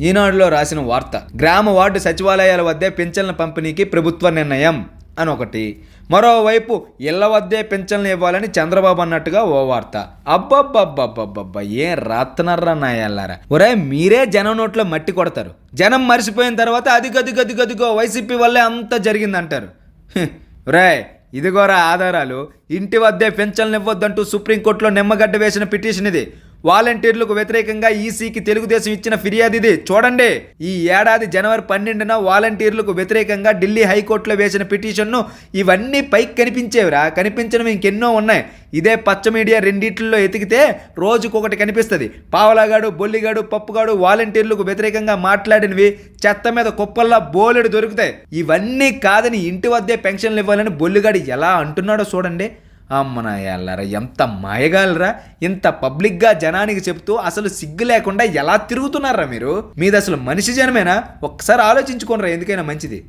ఈనాడులో రాసిన వార్త గ్రామ వార్డు సచివాలయాల వద్దే పింఛన్ల పంపిణీకి ప్రభుత్వ నిర్ణయం అని ఒకటి మరోవైపు ఇళ్ళ వద్దే పింఛన్లు ఇవ్వాలని చంద్రబాబు అన్నట్టుగా ఓ వార్త. అబ్బబ్బబ్బబ్బబ్బబ్బా ఏం రాత్తనర్రా నాయల్లారా. ఒరే మీరే జనం నోట్లో మట్టి కొడతారు. జనం మరిసిపోయిన తర్వాత అది గది గది గదిగో వైసీపీ వల్లే అంత జరిగిందంటారు. హ్, ఒరే ఇదిగోరా ఆధారాలు. ఇంటి వద్దే పెన్షన్లు ఇవ్వద్దంటూ సుప్రీంకోర్టులో నిమ్మగడ్డ వేసిన పిటిషన్ ఇది. వాలంటీర్లకు వ్యతిరేకంగా ఈసీకి తెలుగుదేశం ఇచ్చిన ఫిర్యాదు ఇది. చూడండి ఈ ఏడాది జనవరి పన్నెండున వాలంటీర్లకు వ్యతిరేకంగా ఢిల్లీ హైకోర్టులో వేసిన పిటిషన్ను ఇవన్నీ పైకి కనిపించేవిరా. కనిపించడం ఇంకెన్నో ఉన్నాయి. ఇదే పచ్చ మీడియా రెండిట్లో ఎతికితే రోజుకొకటి కనిపిస్తుంది. పావలాగాడు బొల్లిగాడు పప్పుగాడు వాలంటీర్లకు వ్యతిరేకంగా మాట్లాడినవి చెత్త మీద కుప్పల్లా బోలెడు దొరుకుతాయి. ఇవన్నీ కాదని ఇంటి వద్దే పెన్షన్లు ఇవ్వాలని బొల్లిగాడు ఎలా అంటున్నాడో చూడండి. అమ్మన ఎల్లరా ఎంత మాయగాలరా ఇంత పబ్లిక్గా జనానికి చెప్తూ అసలు సిగ్గు లేకుండా ఎలా తిరుగుతున్నారా మీరు? మీది అసలు మనిషి జనమేనా? ఒక్కసారి ఆలోచించుకోనరా ఎందుకైనా మంచిది.